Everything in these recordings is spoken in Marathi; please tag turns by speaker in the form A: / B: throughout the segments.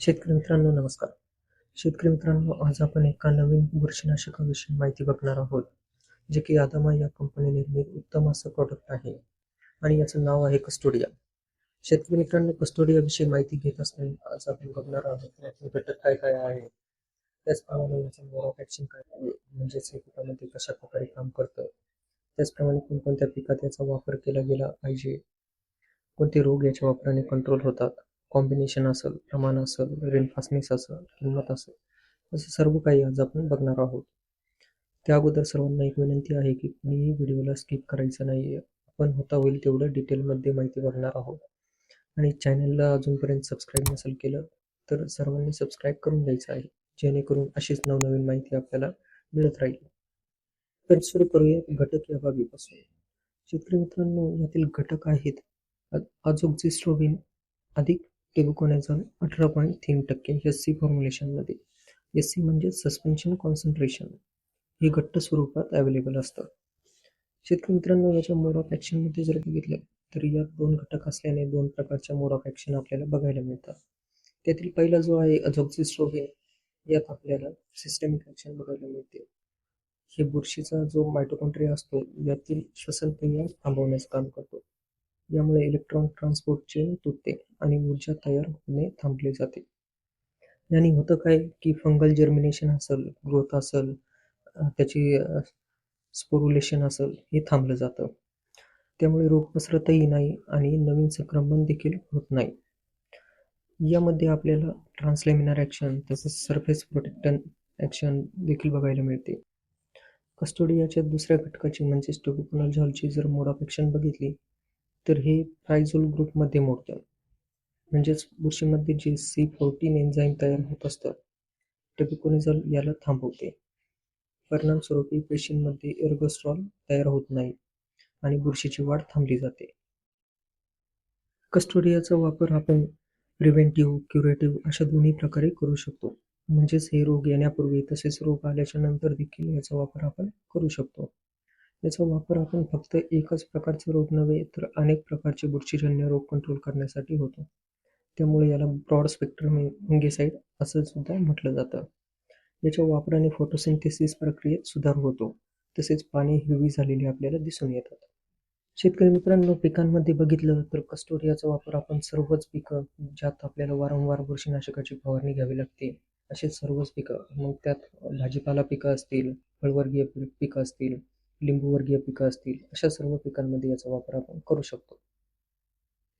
A: शेतकरी मित्रांनो नमस्कार. शेतकरी मित्रांनो आज आपण एका नवीन बुरशीनाशकाविषयी माहिती बघणार आहोत जे की आदामा या कंपनी निर्मित उत्तम असं प्रॉडक्ट आहे आणि याचं नाव आहे कस्टोडिया शेतकरी मित्रांनो कस्टोडियाविषयी माहिती घेत असताना आज आपण बघणार आहोत याचे घटक काय काय आहे. त्याचप्रमाणे याचं मोड ऑफ ॲक्शन काय आहे म्हणजेच हे पिकामध्ये कशा प्रकारे काम करतं. त्याचप्रमाणे कोणकोणत्या पिकात याचा वापर केला गेला पाहिजे कोणते रोग याच्या वापराने कंट्रोल होतात. कॉम्बिनेशन असेल प्रमाण असेल रेनफास्टनेस असेल किंमत असेल असं सर्व काही आज आपण बघणार आहोत. त्या अगोदर सर्वांना एक विनंती आहे की कुणीही व्हिडिओला स्किप करायचं नाही आहे आपण होता होईल तेवढं डिटेलमध्ये माहिती बघणार आहोत. आणि चॅनलला अजूनपर्यंत सबस्क्राईब नसेल केलं तर सर्वांनी सबस्क्राईब करून द्यायचं आहे. जेणेकरून अशीच नवनवीन माहिती आपल्याला मिळत राहील. तर सुरू करूया घटक या बाबीपासून. शेतकरी मित्रांनो यातील घटक आहेत आजोक्झिस्ट्रोबिन अधिक टेबुकोनॅझॉल अठरा पॉईंट तीन टक्के एस सी फॉर्म्युलेशनमध्ये एस सी म्हणजे सस्पेन्शन कॉन्सन्ट्रेशन हे घट्ट स्वरूपात अवेलेबल असतं. शेतकरी मित्रांनो याच्या मोड ऑफ ॲक्शनमध्ये जर बघितलं तर यात दोन घटक असल्याने दोन प्रकारच्या मोड ऑफ ॲक्शन आपल्याला बघायला मिळतात. त्यातील पहिला जो आहे अझॉक्झिस्ट्रोबिन यात आपल्याला सिस्टमिक ॲक्शन बघायला मिळते. हे बुरशीचा जो मायटोकॉन्ट्रिया असतो यातील श्वसन क्रिया थांबवण्याचं काम करतो. यामुळे इलेक्ट्रॉन ट्रान्सपोर्ट चेन तुटते आणि ऊर्जा तयार होणे थांबले जाते. याने होतं काय की फंगल जर्मिनेशन असेल ग्रोथ असेल त्याची स्पोरुलेशन असेल हे थांबलं जातं. त्यामुळे रोग पसरतही नाही आणि नवीन संक्रमण देखील होत नाही. यामध्ये आपल्याला ट्रान्सलेमिनार ॲक्शन तसंच सरफेस प्रोटेक्टन ॲक्शन देखील बघायला मिळते. कस्टोडियाच्या दुसऱ्या घटकाची म्हणजेच टोकोकोनॉल जर मोड ऑफ ॲक्शन बघितली तर हे प्रायझोल ग्रुपमध्ये मोडतं म्हणजेच बुरशीमध्ये जे सी फोर्टीन एन्झाईम तयार होत असतं टेबिकोनिझॉल याला थांबवते. परिणामस्वरूपी पेशींमध्ये एर्गोस्ट्रॉल तयार होत नाही आणि बुरशीची वाढ थांबली जाते. कस्टोडियाचा वापर आपण प्रिव्हेंटिव्ह क्युरेटिव्ह अशा दोन्ही प्रकारे करू शकतो. म्हणजेच हे रोग येण्यापूर्वी तसेच रोग आल्याच्यानंतर देखील याचा वापर आपण करू शकतो. याचा वापर आपण फक्त एकच प्रकारचे रोग नव्हे तर अनेक प्रकारचे बुरशीजन्य रोग कंट्रोल करण्यासाठी होतो. त्यामुळे याला ब्रॉड स्पेक्ट्रम इंगेसाईड असं सुद्धा म्हटलं जातं. याच्या वापराने फोटोसिंथेसिस प्रक्रियेत सुधार होतो. तसेच पाणी हिरवी झालेली आपल्याला दिसून येतात. शेतकरी मित्रांनो पिकांमध्ये बघितलं तर कस्टोरियाचा वापर आपण सर्वच पिकं ज्यात आपल्याला वारंवार बुरशीनाशकाची फवारणी घ्यावी लागते असे सर्वच पिकं मग त्यात भाजीपाला पिकं असतील फळवर्गीय पिकं असतील लिंबूवर्गीय पिकं असतील अशा सर्व पिकांमध्ये याचा वापर आपण करू शकतो.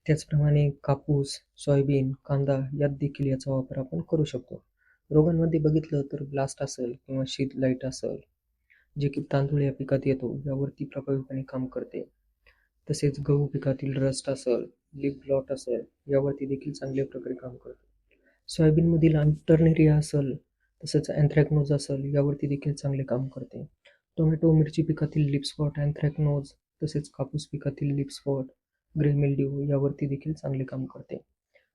A: त्याचप्रमाणे कापूस सोयाबीन कांदा यात देखील याचा वापर आपण करू शकतो. रोगांमध्ये बघितलं तर ब्लास्ट असेल किंवा शीत लाइट असेल जे की तांदूळ या पिकात येतो यावरती प्रभावीपणे काम करते. तसेच गहू पिकातील रस्ट असेल लिप ब्लॉट असेल यावरती देखील चांगल्या प्रकारे काम करते. सोयाबीनमधील अंटरनेरिया असेल तसेच अँथ्रॅक्नोज असेल यावरती देखील चांगले काम करते. टोमॅटो मिरची पिकातील लिपस्पॉट अँथ्रॅकनोज तसेच कापूस पिकातील लिप स्पॉट ग्रे मिल्ड्यू यावरती देखील चांगले काम करते.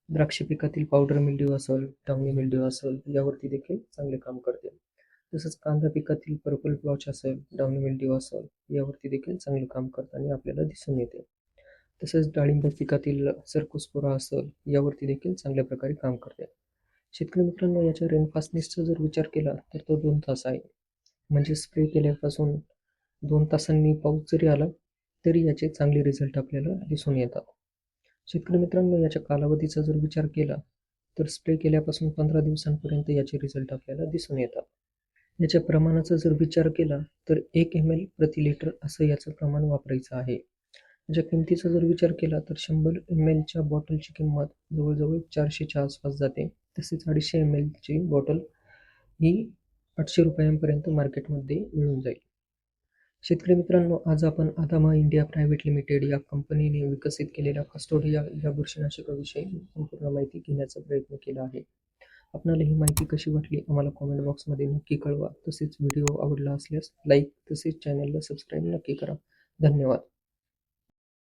A: द्राक्ष पिकातील पावडर मिल्ड्यू असेल डावणी मिल्ड्यू असेल यावरती देखील चांगले काम करते. तसंच कांदा पिकातील पर्पल ब्लॉच असेल डावणी मिल्ड्यू असेल यावरती देखील चांगले काम करताना आपल्याला दिसून येते. तसेच डाळिंब पिकातील सरकोसपोरा असेल यावरती देखील चांगल्या प्रकारे काम करते. शेतकरी मित्रांनो याच्या रेनफास्टनेसचा जर विचार केला तर तो दोन तास आहे. म्हणजे स्प्रे केल्यापासून दोन तासांनी पाऊस जरी आला तरी याचे चांगले रिझल्ट आपल्याला दिसून येतात. शेतकरी मित्रांनो याच्या कालावधीचा जर विचार केला तर स्प्रे केल्यापासून पंधरा दिवसांपर्यंत याचे रिझल्ट आपल्याला दिसून येतात. याच्या प्रमाणाचा जर विचार केला तर एक एम एल प्रति लिटर असं याचं प्रमाण वापरायचं आहे. याच्या किमतीचा जर विचार केला तर शंभर एम एलच्या बॉटलची किंमत जवळजवळ चारशेच्या आसपास जाते. तसेच अडीचशे एम एलची बॉटल ही आठशे रुपयांपर्यंत मार्केटमध्ये मिळून जाईल. शेतकरी मित्रांनो आज आपण आदामा इंडिया प्रायव्हेट लिमिटेड या कंपनीने विकसित केलेल्या कस्टोडिया या बुरशीनाशकाविषयी संपूर्ण माहिती घेण्याचा प्रयत्न केला आहे. आपणाला ही माहिती कशी वाटली आम्हाला कॉमेंट बॉक्समध्ये नक्की कळवा. तसेच व्हिडिओ आवडला असल्यास लाईक तसेच चॅनलला सबस्क्राईब नक्की करा. धन्यवाद.